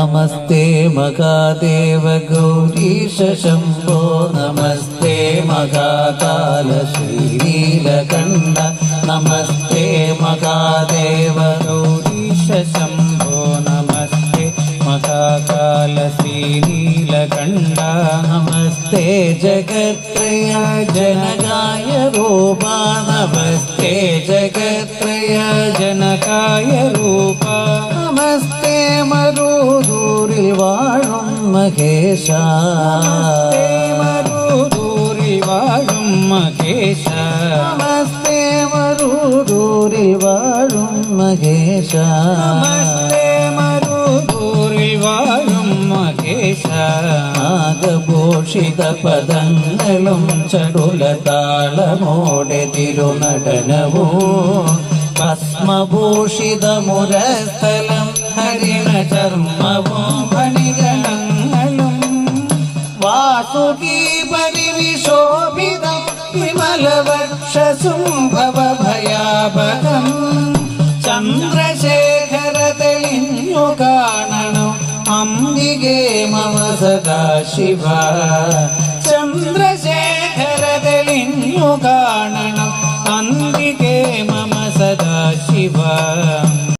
नमस्ते मगादेवगौरीश शम्भो नमस्ते मकालश्रीनीलखण्ड नमस्ते मगादेवगौरीश शम्भो नमस्ते मकाकालश्रीलखण्ड नमस्ते जगत्रया जनकायरूपा नमस्ते जगत्रया जनकायरूपा नमस्ते मरुद മരുദൂരിൽ വാഴും മഹേശ. മരുദൂരിൽ വാഴും മഹേശ. നമസ്തേ മരുദൂരിൽ വാഴും മഹേശ. നമസ്തേ മരുദൂരിൽ വാഴും മഹേശ. ആകഭൂഷിത പദങ്ങളും ചടുല താളമോടെ തിരുനടനവും. ഭസ്മഭൂഷിത മുരസ്ഥലം ഹരിണ ചർമ്മവും വാസുകി പരിവിശോഭിതം വിമലവക്ഷസുംഭവ ഭയാപകം ചന്ദ്രശേഖര തെളിഞ്ഞു കാണണം അംബികേ മമ സദാശിവ. ചന്ദ്രശേഖര തെളിഞ്ഞു കാണണം അംബികേ മമ സദാശിവ.